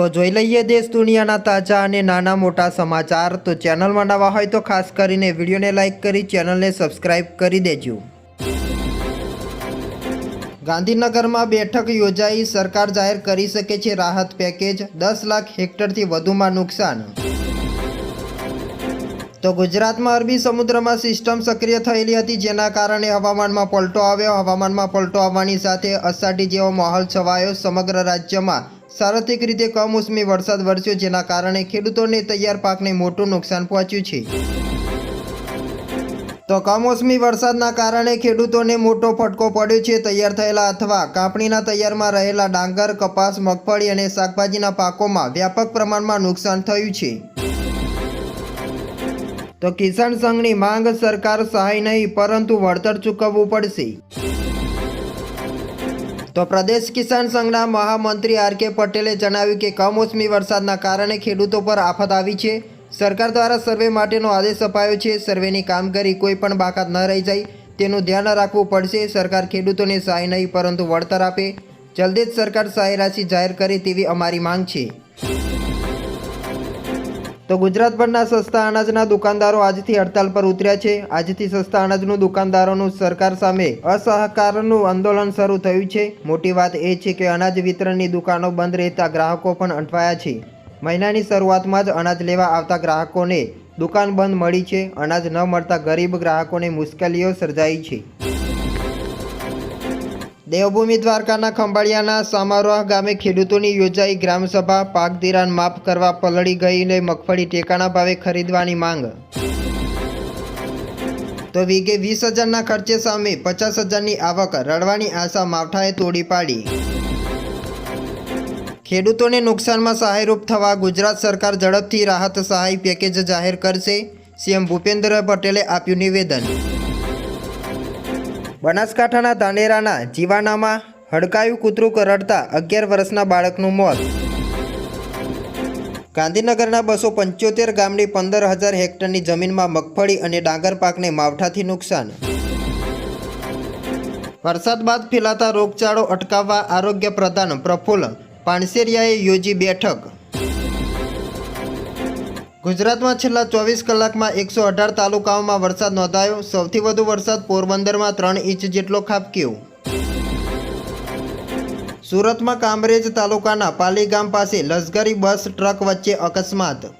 તો જોઈ લઈએ દેશ દુનિયાના તાજા અને નાના મોટા સમાચાર. તો ચેનલમાં નવા હોય તો ખાસ કરીને વિડીયોને લાઇક કરી, ચેનલને સબસ્ક્રાઇબ કરી દેજો. ગાંધીનગરમાં બેઠક યોજાઈ. સરકાર જાહેર કરી શકે છે રાહત પેકેજ. દસ લાખ હેક્ટરથી વધુમાં નુકસાન. તો ગુજરાતમાં અરબી સમુદ્રમાં સિસ્ટમ સક્રિય થયેલી હતી, જેના કારણે હવામાનમાં પલટો આવ્યો. હવામાનમાં પલટો આવવાની સાથે અષાઢી જેવો માહોલ છવાયો સમગ્ર રાજ્યમાં. સાર્વત્રિક રીતે કમોસમી વરસાદ વરસ્યો જેના કારણે ખેડૂતોને તૈયાર પાકને મોટું નુકસાન પહોંચ્યું છે. તો કમોસમી વરસાદના કારણે ખેડૂતોને મોટો ફટકો પડ્યો છે. તૈયાર થયેલા અથવા કાપણીના તૈયારમાં રહેલા ડાંગર, કપાસ, મગફળી અને શાકભાજીના પાકોમાં વ્યાપક પ્રમાણમાં નુકસાન થયું છે. તો કિસાન સંઘની માંગ સરકાર સહાય નહીં, પરંતુ વળતર ચૂકવવું પડશે. તો પ્રદેશ કિસાન સંઘના મહામંત્રી આર કે પટેલે જણાવ્યું કે કમોસમી વરસાદના કારણે ખેડૂતો પર આફત આવી છે. સરકાર દ્વારા સર્વે માટેનો આદેશ અપાયો છે. સર્વેની કામગીરી કોઈ પણ બાકાત ન રહી જાય. તેનું ધ્યાન રાખવું પડશે. સરકાર ખેડૂતોને સહાય નહીં, પરંતુ વળતર આપે. જલ્દી જ સરકાર સહાય રાશિ જાહેર કરે તેવી અમારી માંગ છે. તો ગુજરાતભરના સસ્તા અનાજના દુકાનદારો આજથી હડતાલ પર ઉતર્યા છે. આજથી સસ્તા અનાજનું દુકાનદારોનું સરકાર સામે અસહકારનું આંદોલન શરૂ થયું છે. મોટી વાત એ છે કે અનાજ વિતરણની દુકાનો બંધ રહેતા ગ્રાહકો પણ અટવાયા છે. મહિનાની શરૂઆતમાં જ અનાજ લેવા આવતા ગ્રાહકોને દુકાન બંધ મળી છે. અનાજ ન મળતા ગરીબ ગ્રાહકોને મુશ્કેલીઓ સર્જાઈ છે. દેવભૂમિ દ્વારકાના ખંભાળિયાના સામારોહ ગામે ખેડૂતોની યોજાઈ ગ્રામસભા, પાક ધિરાણ માફ કરવા પલળી ગઈને મગફળી ટેકાના ભાવે ખરીદવાની માંગ. તો વીઘે વીસ હજારના ખર્ચે સામે પચાસ હજારની આવક, રડવાની આશા માવઠાએ તોડી પાડી. ખેડૂતોને નુકસાનમાં સહાયરૂપ થવા ગુજરાત સરકાર ઝડપથી રાહત સહાય પેકેજ જાહેર કરશે, સીએમ ભૂપેન્દ્ર પટેલે આપ્યું નિવેદન. બનાસકાંઠાના ધાનેરાના જીવાનામાં હડકાયું કૂતરું કરડતા અગિયાર વર્ષના બાળકનું મોત. ગાંધીનગરના બસો પંચોતેર ગામની પંદર હજાર હેક્ટરની જમીનમાં મગફળી અને ડાંગર પાકને માવઠાથી નુકસાન. વરસાદ બાદ ફેલાતા રોગચાળો અટકાવવા આરોગ્ય પ્રધાન પ્રફુલ્લ પાનસેરિયાએ યોજી બેઠક. ગુજરાતમાં છેલ્લા ચોવીસ કલાકમાં એકસો અઢાર તાલુકાઓમાં વરસાદ નોંધાયો. સૌથી વધુ વરસાદ પોરબંદરમાં ત્રણ ઇંચ જેટલો ખાબક્યો. સુરતમાં કામરેજ તાલુકાના પાલી ગામ પાસે લશ્કરી બસ ટ્રક વચ્ચે અકસ્માત